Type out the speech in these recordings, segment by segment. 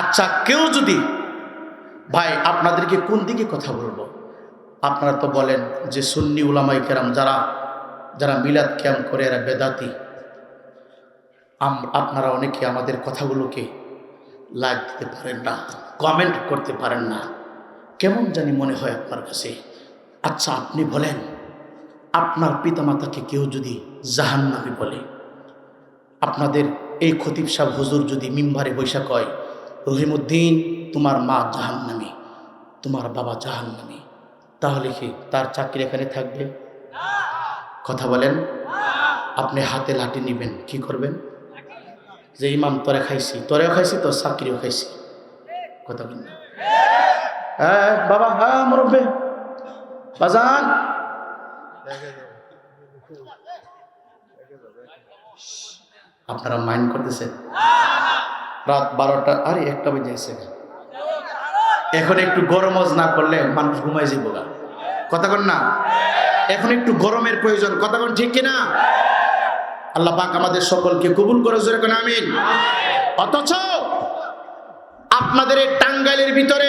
আচ্ছা কেউ যদি, ভাই, আপনাদেরকে কোন দিকে কথা বলব? আপনারা তো বলেন যে সুন্নি উলামাই কেরাম যারা যারা মিলাদ ক্যাম্প করে, এরা বেদাতি। আপনারা অনেকে আমাদের কথাগুলোকে লাইক দিতে পারেন না, কমেন্ট করতে পারেন না। কেমন জানি মনে হয় আপনার কাছে। আচ্ছা আপনি বলেন, আপনার পিতামাতাকে কেউ যদি জাহান্নামি বলে, আপনাদের এই খতিব সাহ হুজুর যদি মিম্বারে বৈশাখ হয় রহিমুদ্দিন, তোমার মা জাহান্নামি, তোমার বাবা জাহান্নামি। তাহলে কি তার চাকরি এখানে থাকবে? কথা বলেন। আপনি হাতে লাঠি নেবেন, কি করবেন? যে ইমাম তরে খাইছি, তরেও খাইছি, তোর চাকরিও খাইছি। কথা বলেন। হ্যাঁ বাবা হ্যাঁ মুরব্বে। বাজান। আপনারা মাইন্ড করতেছেন? রাত বারোটা আরে একটা বেজে এসে এখন একটু গরমজ না করলে মানুষ ঘুমাই যাব কথা কন না? এখন একটু গরমের প্রয়োজন কন ঠিক কিনা? আল্লাহ পাক আমাদের সকলকে কবুল করে, জোরে কোন, আমিন। অথচ আপনাদের এই টাঙ্গাইলের ভিতরে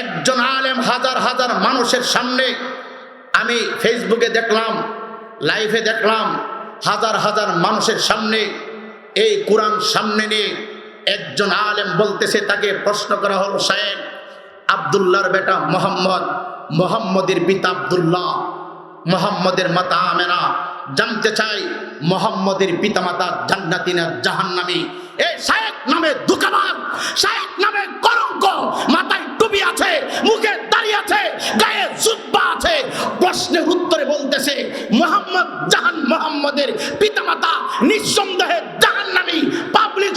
একজন আলেম হাজার হাজার মানুষের সামনে আমি ফেসবুকে দেখলাম লাইভে দেখলাম, হাজার হাজার মানুষের সামনে এই কোরআন সামনে নিয়ে একজন আলেম বলতেছে, তাকে প্রশ্ন করা হলো, সাহেব, আবদুল্লাহর বেটা মোহাম্মদ, মোহাম্মদের পিতা আবদুল্লাহ, মোহাম্মদের মাতা আমেনা, জানতে চাই মোহাম্মদের পিতামাতা জান্নাতি না জাহান্নামী? এই শায়েক নামে দুকাবাদ শায়েক নামে কলঙ্ক, মাথায় টুপি আছে, মুখে দাঁড়িয়ে আছে, গায়ে জুব্বা আছে। প্রশ্নের উত্তরে বলতেছে, মোহাম্মদ জাহান মোহাম্মদের পিতামাতা নিঃসন্দেহে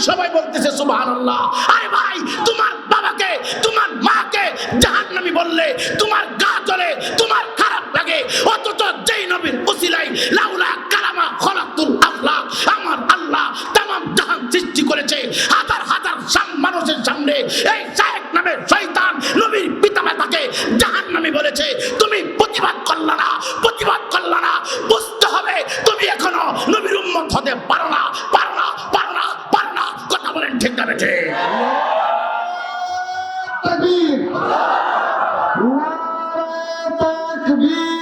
সবাই বলতেছে, সুবহানাল্লাহ। আরে ভাই, তোমার বাবাকে, তোমার মাকে জাহান্নামী বললে, তোমার গা জ্বলে, তোমার খারাপ লাগে। অথচ যেই নবীর উসিলাই লাউলা কালামা খলাকুল আফলাক আমার আল্লাহ তামাম জাহান সৃষ্টি করেছে। হাজার হাজার মানুষের সামনে এই শায়েক নামে শয়তান নবীর পিতা পিতামাতাকে জাহান্নামী বলেছে। তুমি প্রতিবাদ করলা না, প্রতিবাদ করলা না, বুঝতে হবে তুমি এখনও নবীর উম্মত হতে পারো না পারো না পারো না কথা বলেন ঠিক না বেঠে। তাকবীর। তাকবীর।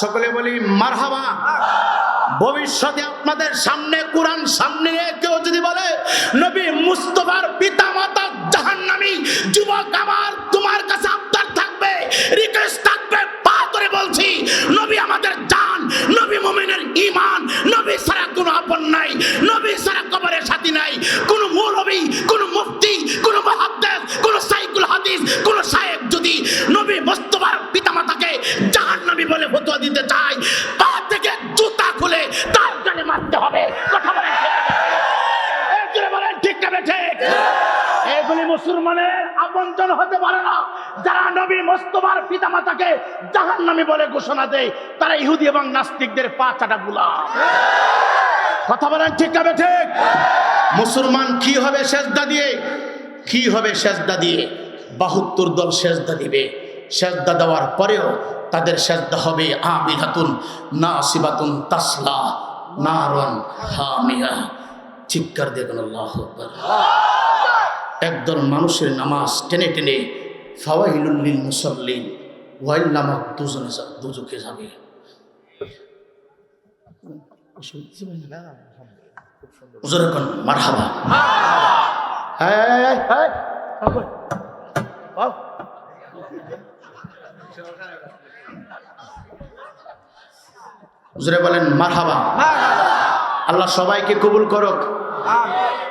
সকলে বলি, মারহাবা। ভবিষ্যতে আপনাদের সামনে, কোরআন সামনে কেউ যদি বলে, নবী মুস্তফার পিতা মাতা জাহান্নামী, যুবক আমার, তোমার কাছে আবদার থাকবে রিকোয়েস্ট থাকবে, পা করে বলছি, নবী আমাদের জান, নবী মুমিনের ঈমান, নবী ছাড়া কোনো আপন নাই, নবী ছাড়া কবরের সাথী নাই, কোন মৌলবী, কোন মুফতি, কোন মুহাদ্দিস, কোন সাইকুল হাদিস, কোন শায়েখ যদি নবী মুস্তফার পিতামাতাকে জাহান্নামী বলে ফতোয়া দিতে চায় পা থেকে জুতা খুলে তার গালে মারতে হবে। কথা বলেন বলেন, ঠিক না ঠিক? এগুলি মুসলমানের আপনজন হতে পারে না। যারা নবী মোস্তফার পিতামাতাকে জাহান্নামী বলে ঘোষণা দেয়, তারা ইহুদি এবং নাস্তিকদের পা চাটা গুলা কথা বলেন ঠিক না ঠিক? মুসলমান কি হবে সেজদা দিয়ে? কি হবে সেজদা দিয়ে? বাহাত্তর দল সেজদা দিবে। সেজদা দেওয়ার পরেও তাদের সেজদা হবে আবিধাতুন নাসিবাতুন তাসলা নারন হামিয়া চিৎকার দেখুন আল্লাহ একদল মানুষের নামাজ টেনে টেনে ফাওয়াইলুল্লিল মুসল্লিন ওয়াইল নামক দুজনে দুজকে যাবে মারহাবা হ্যাঁ হুজুরে বলেন মারহাবা। আল্লাহ সবাইকে কবুল করুক।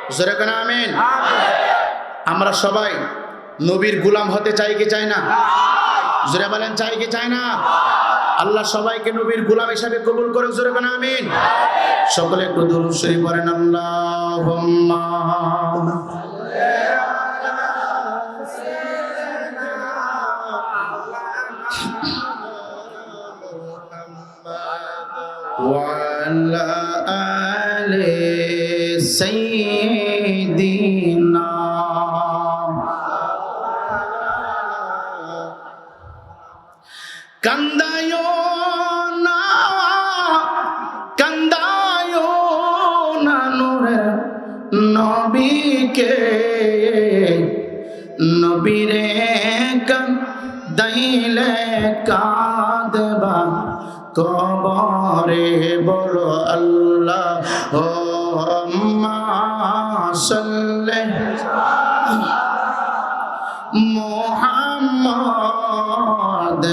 হুজুরে কেন আমিন। আমরা সবাই নবীর গুলাম হতে চাই কি চাই না? জোরে বলেন চাই কি চায় না? আল্লাহ সবাইকে নবীর গোলাম হিসাবে কবুল করে জোরে কেন আমিন। সকলে একটু দরুদ শরীফ পড়েন আল্লাহুম্মা। وعلى آل سيدنا কান্দায় না কান্দায় না নূরের নবীকে নবীরে কান্দাইলে কাঁদবা মোহাম্মদ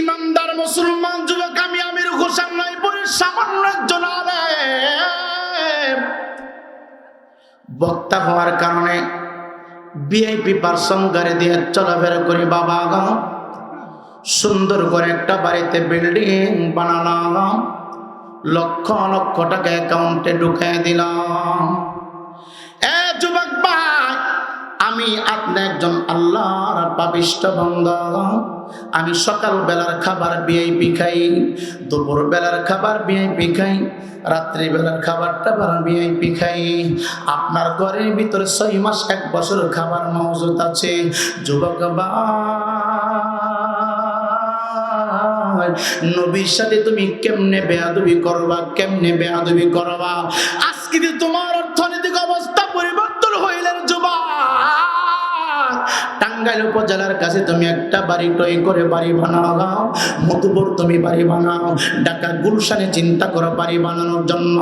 ইমানদার মুসলমান যুবক, আমি আমির হোসেন রায়পুরের সামান্য একজন বক্তা হওয়ার কারণে ভিআইপি পার্সন গাড়ি দিয়ে চলাফেরা করি, বাবা সুন্দর করে একটা বাড়িতে বিল্ডিং বানালাম। লক্ষ লক্ষ টাকা অ্যাকাউন্টে ঢুকাই দিলাম। এ যুবক ভাই, আমি আপনি একজন আল্লাহর পাবিষ্ট বন্ধা। আমি সকাল বেলার খাবার বিআইপি খাই দুপুর বেলার খাবার বিআইপি খাই রাত্রি বেলার খাবারটা বিআইপি খাই। আপনার ঘরের ভিতরে ছয় মাস এক বছর খাবার মজুত আছে। যুবক ভাই নবীর সাথে তুমি কেমনে বেয়াদবি করবা, কেমনে বেয়াদবি করবা? আজকে তোমার অর্থনৈতিক অবস্থা পরিবর্তন হইলেন টাঙ্গাইল উপজেলার কাছে তুমি একটা বাড়ি টই করে বাড়ি বানাও, মধুপুর তুমি বাড়ি বানাও ঢাকা গুলশানে চিন্তা করো বাড়ি বানানোর জন্য।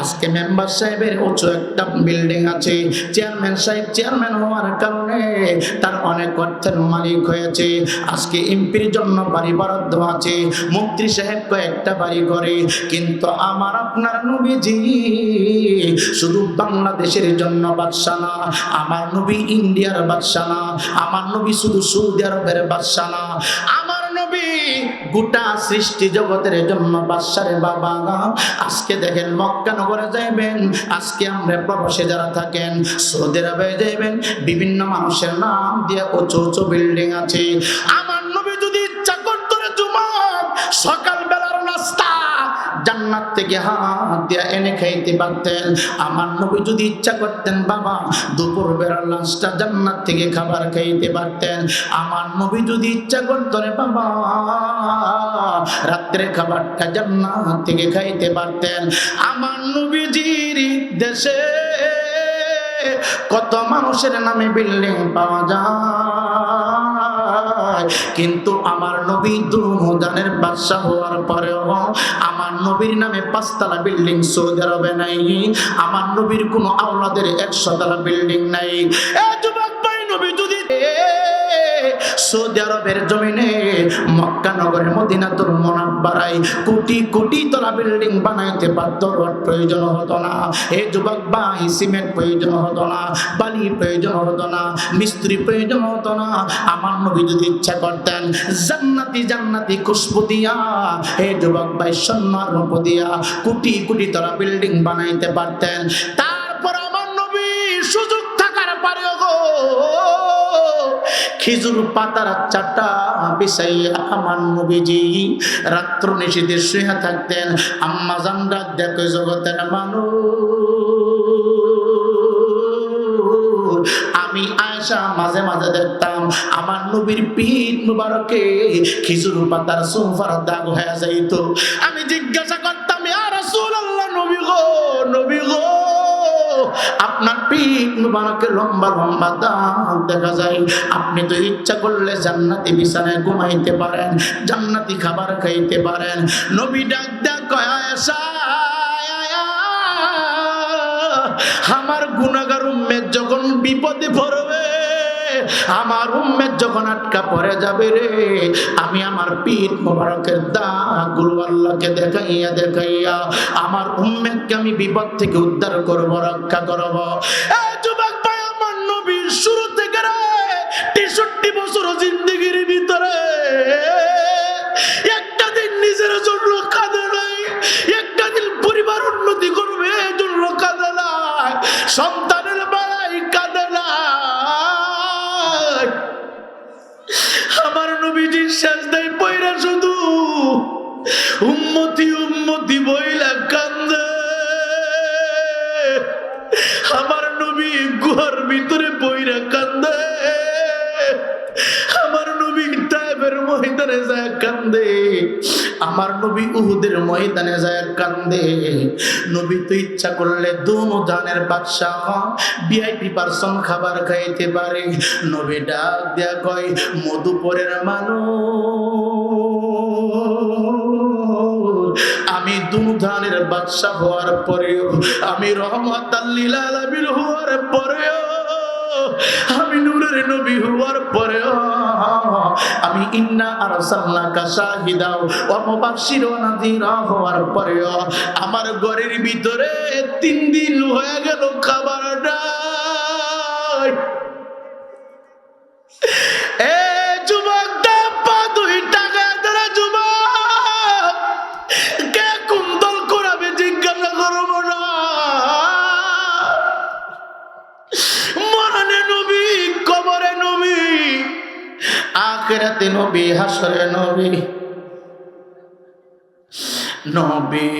আজকে মেম্বার সাহেবের উঁচু একটা বিল্ডিং আছে। চেয়ারম্যান সাহেব চেয়ারম্যান হওয়ার কারণে তার অনেক অর্থের মালিক হয়েছে। আজকে এমপির জন্য বাড়ি বরাদ্দ আছে। মন্ত্রী সাহেব কয়েকটা বাড়ি করে। কিন্তু আমার আপনার নবীজি শুধু বাংলাদেশের জন্য বাদশা না, আমার নবী ইন্ডিয়ার বাদশা না, আমার নবী শুধু সৌদি আরবের বাদশা না, আমার গোটা সৃষ্টি জগতের জন্য বাদশারে বাবা আজকে দেখেন মক্কা নগরে যাইবেন, আজকে আমরা প্রবাসে যারা থাকেন, সৌদি আরবে যাইবেন, বিভিন্ন মানুষের নাম দিয়ে উঁচু উঁচু বিল্ডিং আছে। আমার নবী যদি ইচ্ছা করতো রে সকাল এনে খাইতে পারতেন আমার যদি ইচ্ছা বাবা দুপুর লাঞ্চটা থেকে খাবার খাইতে পারতেন। আমার যদি ইচ্ছা বাবা, রাত্রে থেকে খাইতে পারতেন। আমার দেশে কত মানুষের নামে বিল্ডিং পাওয়া যায়। কিন্তু আমার নবী দুর্মদানের বাদশাহ হওয়ার পরেও আমার নবীর নামে পাঁচতলা বিল্ডিং সৌদি আরবে নাই। আমার নবীর কোনো আওলাদের একশো তলা বিল্ডিং নাই। এ যুবক নবী যদি সৌদি আরবের জমিনে, মক্কা নগরে মদিনাতুল মোনাব্বারাই কোটি কোটি তলা বিল্ডিং বানাইতে পারত প্রয়োজন হতো না। এই যুবক ভাই, সিমেন্ট প্রয়োজন হতো না, বালি প্রয়োজন হতো না, মিস্ত্রি প্রয়োজন হতো না। আমার নবী যদি ইচ্ছা করতেন, জান্নাতি জান্নাতি খুশবু দিয়া এই যুবক ভাই সন্ন্যার রূপ দিয়া কোটি কোটি তলা বিল্ডিং বানাইতে পারতেন। তারপর আমার নবী সুযোগ খেজুর পাতার চাটা বিছাইয়া আমার নবীজি রাত্র নিশীতে শুয়ে থাকতেন। আম্মা জানরা দেখো জগতের মানুষ। আমি আয়সা মাঝে মাঝে দেখতাম, আমার নবীর পিঠ মুবারকে খিজুর পাতার সোফার দাগ হয়ে যাইত। আমি জিজ্ঞাসা করতাম আপনার পিঠ মুবারকে লম্বা লম্বা দাঁত দেখা যায়। আপনি তো ইচ্ছা করলে জান্নাতি বিছানায় ঘুমাইতে পারেন, জান্নাতি খাবার খাইতে পারেন। নবী ডাক ডাক কয়া এসা আমার গুণাগার উম্মেদ যখন বিপদে পড়বে আমার উম্মেদ যখন আটকা পড়ে যাবে রে, আমি আমার পীর মোবারকের দাগুলো আল্লাহকে দেখাইয়া দেখাইয়া আমার উম্মেদকে আমি বিপদ থেকে উদ্ধার করব, রক্ষা করব। নবী উহুদের ময়দানে যায় কান্দে। নবী তো ইচ্ছা করলে বাদশাহ ভিআইপি খাবার খাইতে পারে। নবী ডাক দেয়া কয়, মধুপুরের মানুষ, আমি দুধানের বাদশা হওয়ার পরেও, আমি রহমত আল্লিল হওয়ার পরেও আমি নূরের নবী হওয়ার পরেও আমি ইন্না আরসালনাকা শাহিদাও ওয়া মুবাশশির ওয়া নাযীরা হওয়ার পরেও আমার ঘরের ভিতরে তিন দিন হয়ে গেল খাবার নাই নবী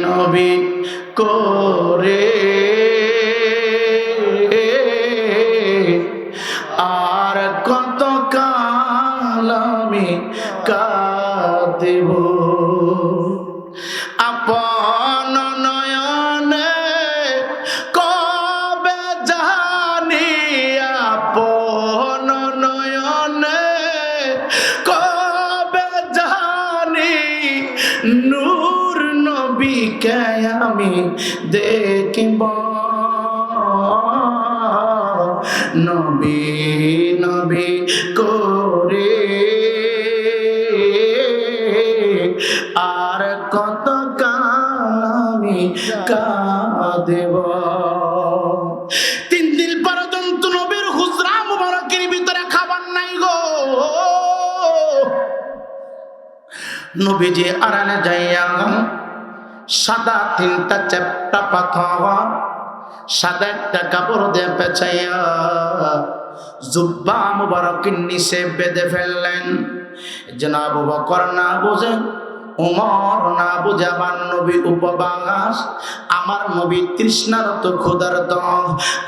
নবী করে দেখিব। নবী নবী করে। আর কত কাল আমি কাঁদেব। তিন দিন পর্যন্ত নবীর হুজরা মুবারকের ভিতরে খাবার নাই গো। নবীজি আরানে যাইয়া সাদা তিনটা চেপটা পাথর, সাদা একটা কাপড় দিয়ে পেঁচাইয়া জুব্বা মুবারকের নিচে বেঁধে ফেললেন। জনাব বকর না বুঝে, উমর না বুঝে, আমার নবী উপবাস, আমার নবী তৃষ্ণারত ক্ষুধারত,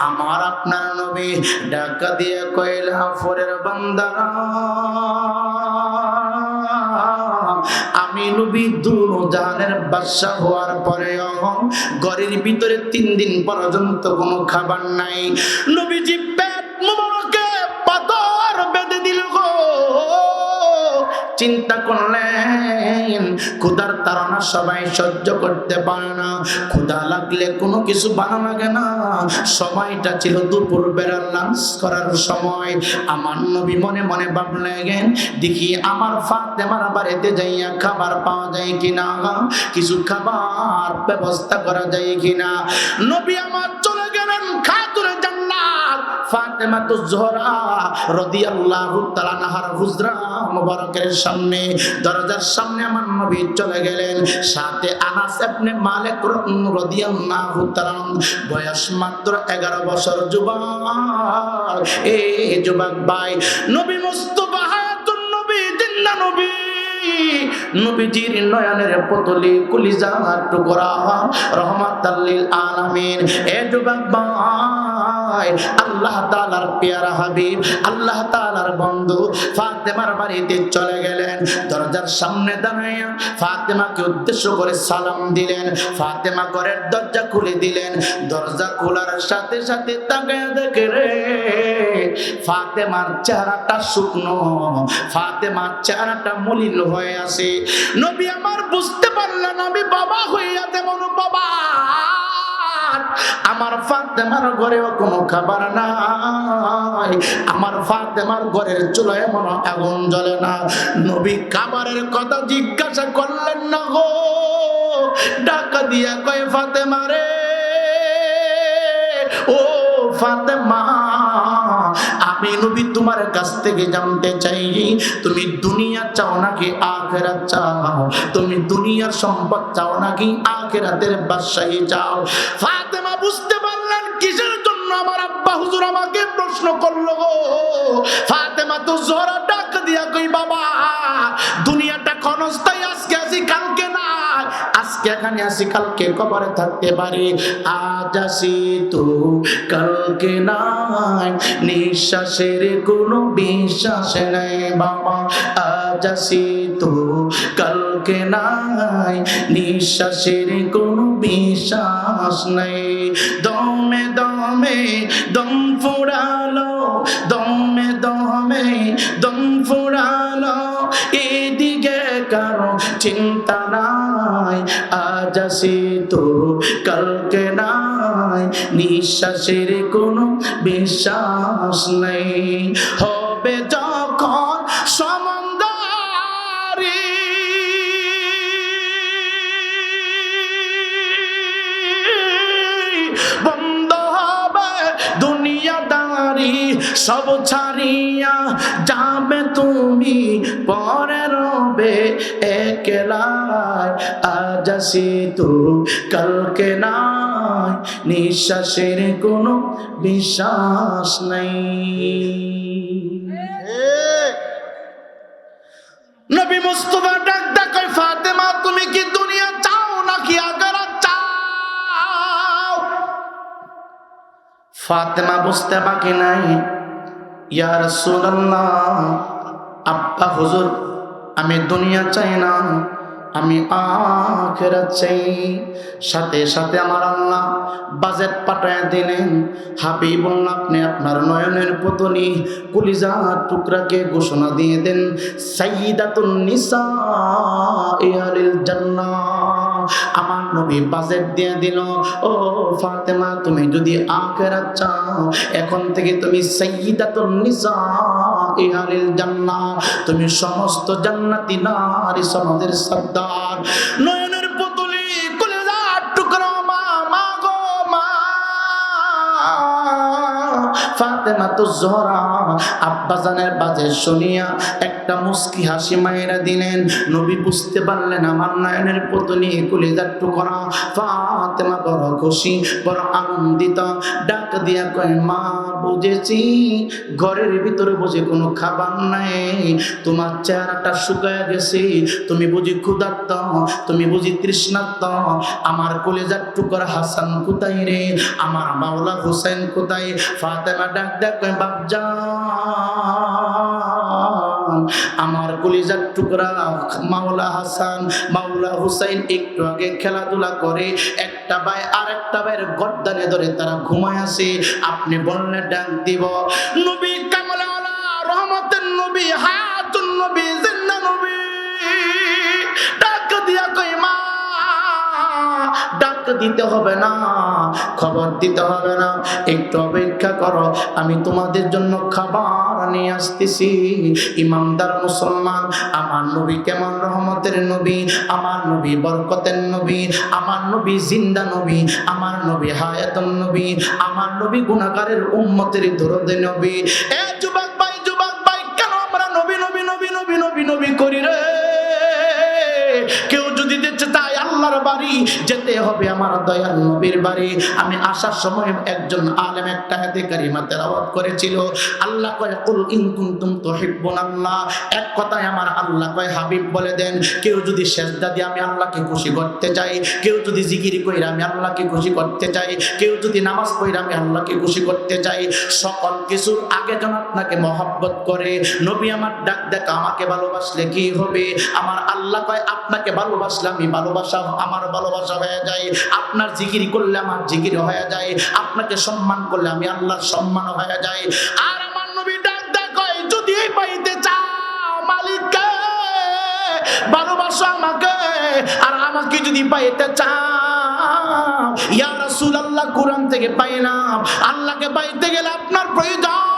আমার আপনার নবী ডাকা দিয়ে কয়লা ফরের বান্দারা। আমি নবী দুনো জাহানের বাদশা হওয়ার পরে ঘরের ভিতরে তিন দিন পর্যন্ত কোনো খাবার নাই। নবীজি চিন্তা করলেন। ক্ষুধার তারা সবাই সহ্য করতে পারে না। ক্ষুধা লাগলে কোনো কিছু ভালো লাগে না। সময়টা ছিল দুপুর বেড়ার লাঞ্চ করার সময়। আমার নবী মনে মনে ভাবলেন, দেখি আমার ফাতেমার বাড়িতে যাইয়া খাবার পাওয়া যায় কিনা? কিছু খাবার ব্যবস্থা করা যায় কিনা? নবী আমার চলে গেলেন খাতুরে জান্নাত ফাতেমা তো জোহরা রাদিয়াল্লাহু তাআলা নাহার হুজরা মুবারকের সামনে, দরজার সামনে আমার নবী চলে গেলেন। সাথে আনাস ইবনে মালিক রাদিয়াল্লাহু তাআলা বয়স মাত্র 11 বছর যুবক। এ যুবক ভাই, নবী মুস্তাফা হায়াতুন নবী জিন্দা নবী। নবীজির নয়নের পতলি কুলিজা টুকরা রহমাতাল্লিল আলামিন। এ যুবক ভাই আল্লাহ তাআলার পেয়ারা হাবিব, আল্লাহ তাআলার বন্ধু। ফাতেমার বাড়িতে চলে গেলেন, দরজার সামনে ফাতেমাকে উদ্দেশ্য করে সালাম দিলেন। ফাতেমা ঘরের দরজা খুলে দিলেন, দরজা খোলার সাথে সাথে তাকায় দেখে রে, ফাতেমার চেহারাটা শুকনো, ফাতেমার চেহারাটা মলিন হয়ে আছে। নবী আমার বুঝতে পারলেন আমি বাবা হইয়া তেমন বাবা। আমার ফাতেমার ঘরেও কোনো খাবার নাই। আমার ফাতেমার ঘরের চুলায় মনে আগুন জ্বলে না। নবী খাবারের কথা জিজ্ঞাসা করলেন, না গো। ডাকা দিয়া কয়, ফাতেমা রে। ও ফাতেমা, আমি নবী তোমার কাছ থেকে জানতে চাই, তুমি দুনিয়া চাও নাকি আখেরাত চাও? তুমি দুনিয়ার সম্পদ চাও নাকি আখেরাতের বাদশাহী চাও? ফাতেমা বুঝতে পারলেন কিসের জন্য আমার আব্বা হুজুর আমাকে প্রশ্ন করল ফাতেমা তো জোরা ডাক দিয়া কই, বাবা, দুনিয়াটা ক্ষণস্থায়ী, আজকে আসি, কালকে না। আজকে এখানে আসি, কালকে কবরে থাকতে পারি। আজ আসি তো কালকে নাই, নিঃশ্বাসের কোনো বিশ্বাস নাই, বাবা। আজ আসি তো কালকে নাই, নিঃশ্বাসের কোনো বিশ্বাস নাই। দমে দমে দম ফুরালো, দমে দমে দম ফুরালো। এদিকে কারও চিন্তা নাই, আজ আসি তো কালকে নাই, নিঃশ্বাসের কোনো বিশ্বাস নেই। আজ তো, কালকে নাই, নিঃশ্বাসের কোনো বিশ্বাস নাই। নবী মুস্তফা ডাক ডাক ফাতেমা, তুমি কি দুনিয়া চাও নাকি আগারা চাও? ফাতেমা বুঝতে বাকি নাই, ইয়া রাসূলুল্লাহ, আব্বা হুজুর, আমি দুনিয়া চাই না আমি আখেরাত চাই। সাথে সাথে আমার আল্লাহ বাজেট পাঠায় দিলেন। হাবিবুল্লাহ, আপনি আপনার নয়নের পুতলি কুলিজা টুকরাকে ঘোষণা দিয়ে দেন। সাইদাতুন নিসা ইয়ালিল জান্নাহ। আমার নবী বাজেট দিয়ে দিল। ও ফাতেমা, তুমি যদি আখেরাত চাও, এখন থেকে তুমি সাইয়্যিদাতুন নিসা ইহালিল জান্নাহ। তুমি সমস্ত জান্নাতি নারী সমাজের সর্দার। নয়নের পুতুলি কলেজার টুকরা, মা মা গো, মা। ফাতেমা তো জহরা, আব্বাজানের বাজে শুনিয়া একটা মুস্কি হাসি মায়েরা দিলেন। নবী বুঝতে পারলেন আমার নয়নের পুতলি কলিজার টুকরা ফাতেমা বড় খুশি, বড় আনন্দিত। ডাক দিয়া কয়, মা, বুঝেছি। ঘরের ভিতরে বুঝে কোনো খাবার নাই। তোমার চেহারাটা শুকায় গেছে। তুমি বুঝি ক্ষুধার্ত, তুমি বুঝি তৃষ্ণার্ত। আমার কলেজার টুকরা হাসান কোথায় রে? আমার মাওলা হোসেন কোথায়? ফাতেমা ডাক ডাক কয় বাপজান আমার কলিজার টুকরা, মাওলা হাসান, মাওলা হুসাইন একটু আগে খেলাধুলা করে, একটা ভাই আর একটা ভাইয়ের গর্দানে ধরে তারা ঘুমায় আসে আপনি বললে ডাক দিব, নবী রহমতের নবী, হায়াতুন নবী জিন্দা নবী। ডাক দিয়া কই মা, ডাক দিতে হবে না, খবর দিতে হবে না। একটু অপেক্ষা করো, আমি তোমাদের জন্য খাবার নিয়ে আসতেছি। ইমানদার মুসলমান, আমার নবী কেমন রহমতের নবী, আমার নবী বরকতের নবী, আমার নবী জিন্দা নবী, আমার নবী হায়াতন নবী, আমার নবী গুণাগারের উম্মতের ধরদে নবী। এ যুবক ভাই যুবক ভাই, কেন আমরা নবী নবী নবী নবী নবী নবী করি বাড়ি, যেতে হবে আমার দয়াল নবীর বাড়ি। আমি আসার সময় একজন আলেম একটা হাতে কারিমা তেলাওয়াত করেছিল। আল্লাহ কয়, কুল ইন কুনতুম তুহিব্বুন আল্লাহ এক কথায় আমার আল্লাহ কয়, হাবিব বলে দেন, কেউ যদি সেজদা দিয়ে আমি আল্লাহকে খুশি করতে চাই, কেউ যদি জিকির কইরা আমি আল্লাহকে খুশি করতে চাই, কেউ যদি নামাজ পড়ে আমি আল্লাহকে খুশি করতে চাই, সকল কিছুর আগে যেন আপনাকে মহব্বত করে। নবী আমার ডাক দেখ, আমাকে ভালোবাসলে কি হবে? আমার আল্লাহ কয়, আপনাকে ভালোবাসলে আমি ভালোবাসা, আমার ভালোবাসা হয়ে যায়, আপনার জিকির করলে আমার জিকির হয়ে যায়, আপনাকে সম্মান করলে আমি আল্লাহর সম্মান হয়ে যায়। আর আমার নবী ডাক কয় যদি পাইতে চাও মালিককে, ভালোবাসো আমাকে, আর আমাকে যদি পাইতে চাও, ইয়া রাসূলুল্লাহ, কোরআন থেকে পাইলাম, আল্লাহকে পাইতে গেলে আপনার প্রয়োজন।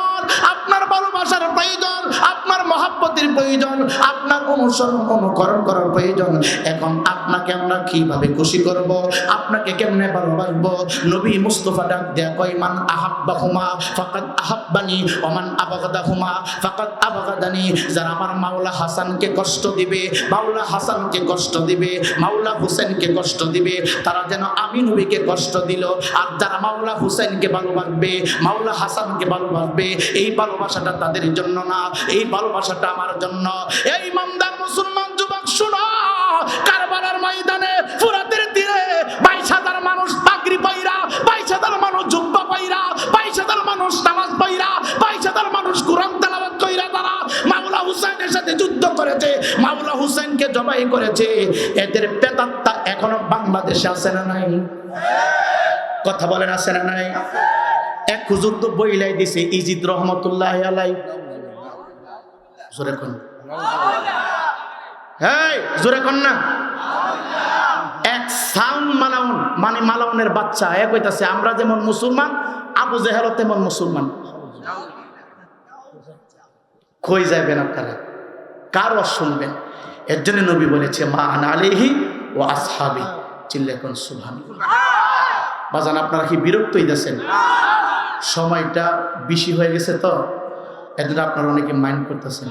ভালোবাসার প্রয়োজন, আপনার মহাব্বতের প্রয়োজন, আপনার অনুসরণ, অনুকরণ করার প্রয়োজন। এখন আপনাকে আমরা কীভাবে খুশি করব? আপনাকে কেমনে ভালোবাসবো? নবী মুস্তফা ডাক দেয়া কয়, মান আহাব্বাহুমা, ফাকাদ আহাব্বানি ওমান আবাগাদাহুমা, ফাকাদ আবাগাদানি। যারা আমার মাওলা হাসানকে কষ্ট দিবে, মাওলা হাসানকে কষ্ট দিবে, মাওলা হুসেনকে কষ্ট দিবে, তারা যেন আমি নবীকে কষ্ট দিল। আর যারা মাওলা হুসেনকে ভালোবাসবে, মাওলা হাসানকে ভালোবাসবে, এই ভালোবাসাটা তাদের জন্য না, এই ভালোবাসাটা আমার জন্য। এই ইমানদার মুসলমান যুবক, শুনো কারবালার ময়দানে ফুরাতের তীরে বাইশ হাজার মানুষ পাগড়ি পাইরা, বাইশ হাজার মানুষ জুব্বা পাইরা, বাইশ হাজার মানুষ নামাজ পাইরা, বাইশ হাজার মানুষ কোরআন তালাবাদ কইরা তারা মাওলা হুসাইনের সাথে যুদ্ধ করেছে। মাওলা হুসাইনকে জবাই করেছে। এদের পেতাত্তা এখনও বাংলাদেশে আছে না নাই? কথা বলেন, আছে না নাই? এক হুজুর তো বইলাই দিছে, ইজিদ রহমতুল্লাহ আলাই জোরে কোন। হেই, জোরে কোন না। এক সাউন্ড মালাউন মানে মালাউনের বাচ্চা এক হইতাছে আমরা যেমন মুসলমান, আবু জেহেলও তেমন মুসলমান। কই যাবেন আপনারা? কার শুনবেন? এর জন্য নবী বলেছে, মা আলিহি ও আসহাবি। চিল্লে কোন সুবহান বাজান, আপনারা কি বিরক্ত হইতেছেন সময়টা বেশি হয়ে গেছে তো এদের আপনারা অনেকে মাইন্ড করতেছেন।